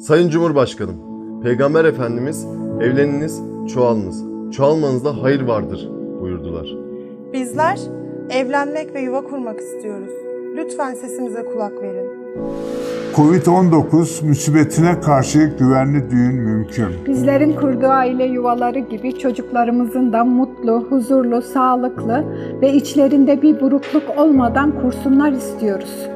Sayın Cumhurbaşkanım, Peygamber Efendimiz evleniniz, çoğalınız. Çoğalmanızda hayır vardır buyurdular. Bizler evlenmek ve yuva kurmak istiyoruz. Lütfen sesimize kulak verin. Covid-19 musibetine karşı güvenli düğün mümkün. Bizlerin kurduğu aile yuvaları gibi çocuklarımızın da mutlu, huzurlu, sağlıklı ve içlerinde bir burukluk olmadan kursunlar istiyoruz.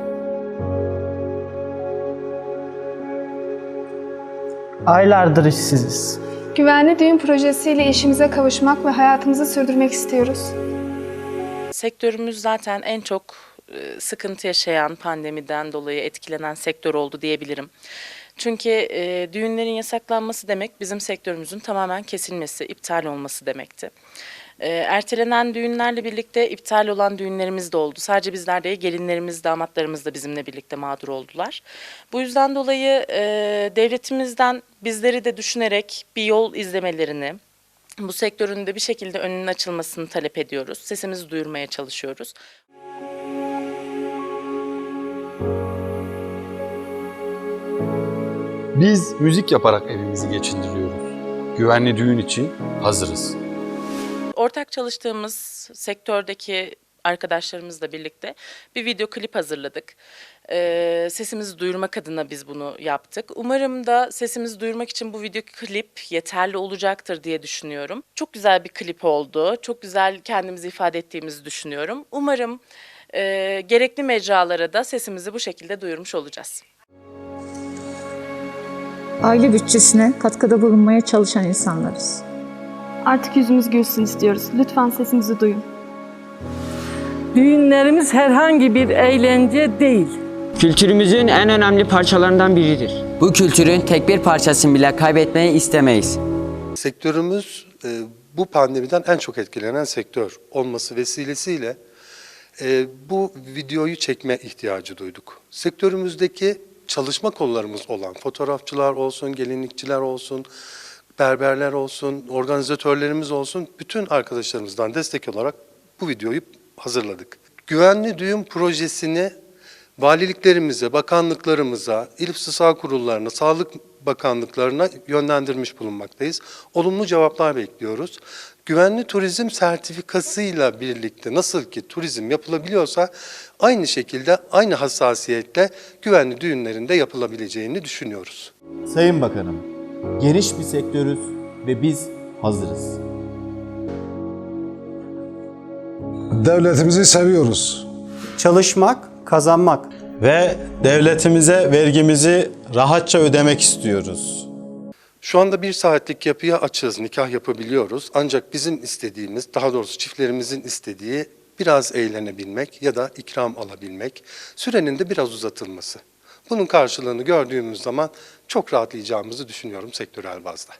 Aylardır işsiziz. Güvenli düğün projesiyle işimize kavuşmak ve hayatımızı sürdürmek istiyoruz. Sektörümüz zaten en çok e, sıkıntı yaşayan pandemiden dolayı etkilenen sektör oldu diyebilirim. Çünkü e, düğünlerin yasaklanması demek bizim sektörümüzün tamamen kesilmesi, iptal olması demekti. E, ertelenen düğünlerle birlikte iptal olan düğünlerimiz de oldu. Sadece bizler değil, gelinlerimiz, damatlarımız da bizimle birlikte mağdur oldular. Bu yüzden dolayı e, devletimizden bizleri de düşünerek bir yol izlemelerini, bu sektörün de bir şekilde önünün açılmasını talep ediyoruz. Sesimizi duyurmaya çalışıyoruz. Biz müzik yaparak evimizi geçindiriyoruz. Güvenli düğün için hazırız. Ortak çalıştığımız sektördeki arkadaşlarımızla birlikte bir video klip hazırladık. Ee, sesimizi duyurmak adına biz bunu yaptık. Umarım da sesimizi duyurmak için bu video klip yeterli olacaktır diye düşünüyorum. Çok güzel bir klip oldu. Çok güzel kendimizi ifade ettiğimizi düşünüyorum. Umarım e, gerekli mecralara da sesimizi bu şekilde duyurmuş olacağız. aile bütçesine katkıda bulunmaya çalışan insanlarız. Artık yüzümüz gülsün istiyoruz. Lütfen sesimizi duyun. Düğünlerimiz herhangi bir eğlence değil. Kültürümüzün en önemli parçalarından biridir. Bu kültürün tek bir parçasını bile kaybetmeyi istemeyiz. Sektörümüz e, bu pandemiden en çok etkilenen sektör olması vesilesiyle e, bu videoyu çekme ihtiyacı duyduk. Sektörümüzdeki çalışma kollarımız olan fotoğrafçılar olsun, gelinlikçiler olsun, berberler olsun, organizatörlerimiz olsun bütün arkadaşlarımızdan destek olarak bu videoyu hazırladık. Güvenli düğün projesini valiliklerimize, bakanlıklarımıza, il istisna kurullarına, sağlık bakanlıklarına yönlendirmiş bulunmaktayız. Olumlu cevaplar bekliyoruz. Güvenli turizm sertifikasıyla birlikte nasıl ki turizm yapılabiliyorsa aynı şekilde aynı hassasiyetle güvenli düğünlerinde yapılabileceğini düşünüyoruz. Sayın Bakanım, geniş bir sektörüz ve biz hazırız. Devletimizi seviyoruz. Çalışmak, kazanmak. Ve devletimize vergimizi rahatça ödemek istiyoruz. Şu anda bir saatlik yapıya açığız, nikah yapabiliyoruz. Ancak bizim istediğimiz, daha doğrusu çiftlerimizin istediği biraz eğlenebilmek ya da ikram alabilmek, sürenin de biraz uzatılması. Bunun karşılığını gördüğümüz zaman çok rahatlayacağımızı düşünüyorum sektörel bazda.